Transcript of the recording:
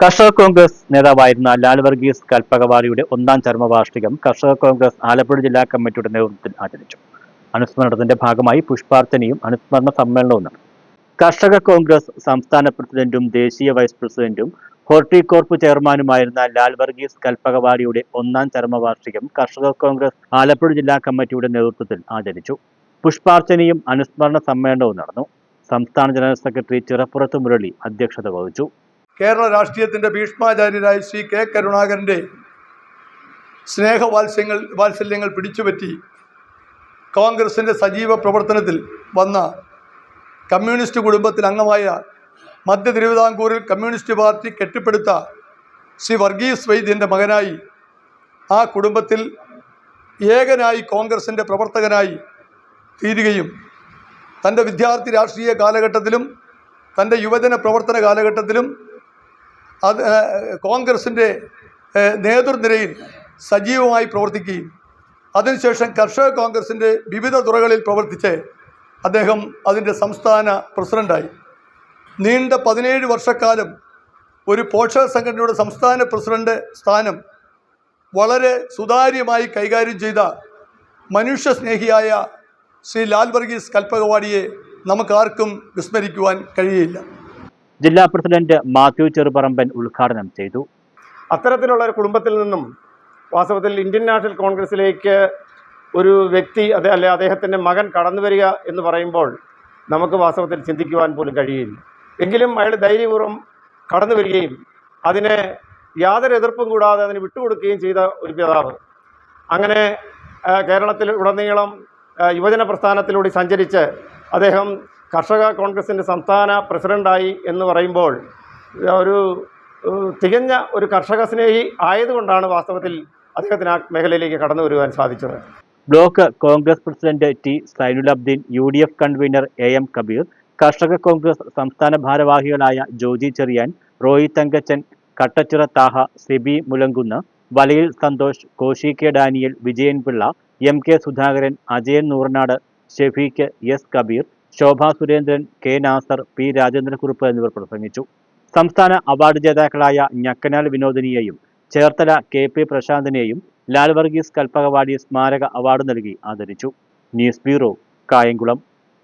കർഷക കോൺഗ്രസ് നേതാവായിരുന്ന ലാൽ വർഗീസ് കൽപ്പകവാടിയുടെ ഒന്നാം ചർമ്മവാർഷികം കർഷക കോൺഗ്രസ് ആലപ്പുഴ ജില്ലാ കമ്മിറ്റിയുടെ നേതൃത്വത്തിൽ ആചരിച്ചു. അനുസ്മരണത്തിന്റെ ഭാഗമായി പുഷ്പാർച്ചനയും അനുസ്മരണ സമ്മേളനവും നടന്നു. കർഷക കോൺഗ്രസ് സംസ്ഥാന പ്രസിഡന്റും ദേശീയ വൈസ് പ്രസിഡന്റും ഹോർട്ടികോർപ്പ് ചെയർമാനുമായിരുന്ന ലാൽ വർഗീസ് കൽപ്പകവാടിയുടെ ഒന്നാം ചർമ്മവാർഷികം കർഷക കോൺഗ്രസ് ആലപ്പുഴ ജില്ലാ കമ്മിറ്റിയുടെ നേതൃത്വത്തിൽ ആചരിച്ചു. പുഷ്പാർച്ചനയും അനുസ്മരണ സമ്മേളനവും നടന്നു. സംസ്ഥാന ജനറൽ സെക്രട്ടറി ചിറപ്പുറത്ത് മുരളി അധ്യക്ഷത വഹിച്ചു. കേരള രാഷ്ട്രീയത്തിന്റെ ഭീഷ്മാചാര്യരായ ശ്രീ കെ കരുണാകരന്റെ സ്നേഹവാത്സ്യങ്ങൾ വാത്സല്യങ്ങൾ പിടിച്ചുപറ്റി കോൺഗ്രസിന്റെ സജീവ പ്രവർത്തനത്തിൽ വന്ന കമ്മ്യൂണിസ്റ്റ് കുടുംബത്തിൽ അംഗമായ മധ്യ തിരുവിതാംകൂറിൽ കമ്മ്യൂണിസ്റ്റ് പാർട്ടി കെട്ടിപ്പടുത്ത ശ്രീ വർഗീസ് വൈദ്യന്റെ മകനായി ആ കുടുംബത്തിൽ ഏകനായി കോൺഗ്രസിന്റെ പ്രവർത്തകനായി തീരുകയും തന്റെ വിദ്യാർത്ഥി രാഷ്ട്രീയ കാലഘട്ടത്തിലും തന്റെ യുവജന പ്രവർത്തന കാലഘട്ടത്തിലും അത് കോൺഗ്രസിന്റെ നേതൃനിരയിൽ സജീവമായി പ്രവർത്തിക്കുകയും അതിനുശേഷം കർഷക കോൺഗ്രസിന്റെ വിവിധ തുറകളിൽ പ്രവർത്തിച്ച് അദ്ദേഹം അതിന്റെ സംസ്ഥാന പ്രസിഡന്റായി നീണ്ട പതിനേഴ് വർഷക്കാലം ഒരു പോഷക സംഘടനയുടെ സംസ്ഥാന പ്രസിഡന്റ് സ്ഥാനം വളരെ സുതാര്യമായി കൈകാര്യം ചെയ്ത മനുഷ്യസ്നേഹിയായ ശ്രീ ലാൽ വർഗീസ് കൽപ്പകവാടിയെ നമുക്കാർക്കും വിസ്മരിക്കുവാൻ കഴിയില്ല. ജില്ലാ പ്രസിഡന്റ് മാത്യു ചെറുപറമ്പൻ ഉദ്ഘാടനം ചെയ്തു. അത്തരത്തിലുള്ള ഒരു കുടുംബത്തിൽ നിന്നും വാസ്തവത്തിൽ ഇന്ത്യൻ നാഷണൽ കോൺഗ്രസിലേക്ക് ഒരു വ്യക്തി അതെ അല്ലെ അദ്ദേഹത്തിന്റെ മകൻ കടന്നു വരിക എന്ന് പറയുമ്പോൾ നമുക്ക് വാസ്തവത്തിൽ ചിന്തിക്കുവാൻ പോലും കഴിയില്ല. എങ്കിലും അയാൾ ധൈര്യപൂർവം കടന്നു വരികയും അതിനെ യാതൊരു എതിർപ്പും കൂടാതെ അതിന് വിട്ടുകൊടുക്കുകയും ചെയ്ത ഒരു പിതാവ്. അങ്ങനെ കേരളത്തിൽ ഉടനീളം യുവജന പ്രസ്ഥാനത്തിലൂടെ സഞ്ചരിച്ച് അദ്ദേഹം കർഷക കോൺഗ്രസിന്റെ സംസ്ഥാന പ്രസിഡന്റായി എന്ന് പറയുമ്പോൾ ഒരു തികഞ്ഞ ഒരു കർഷക സ്നേഹി ആയതുകൊണ്ടാണ് വാസ്തവത്തിൽ അദ്ദേഹത്തിന് ആ മേഖലയിലേക്ക് കടന്നു വരുവാൻ സാധിച്ചത്. Block Congress president T Zainulabdeen U D F convener A M Kabeer കർഷക കോൺഗ്രസ് സംസ്ഥാന ഭാരവാഹികളായ Joji Cherian Roy Thankachan Kattachira Thaha Siby Mulankunnu Valayil Santhosh Koshy K Daniel Vijayan Pillai M K Sudhakaran Ajayan Nooranad Shefeeq S Kabeer Shobha Surendran K Nasser P Rajendrankurup എന്നിവർ പ്രസംഗിച്ചു. സംസ്ഥാന award ജേതാക്കളായ ഞക്കനാൽ വിനോദിനിയെയും Cherthala K P പ്രശാന്തിനെയും ലാൽ വർഗീസ് കൽപ്പകവാടി സ്മാരക അവാർഡ് നൽകി ആദരിച്ചു. News bureau Kayamkulam.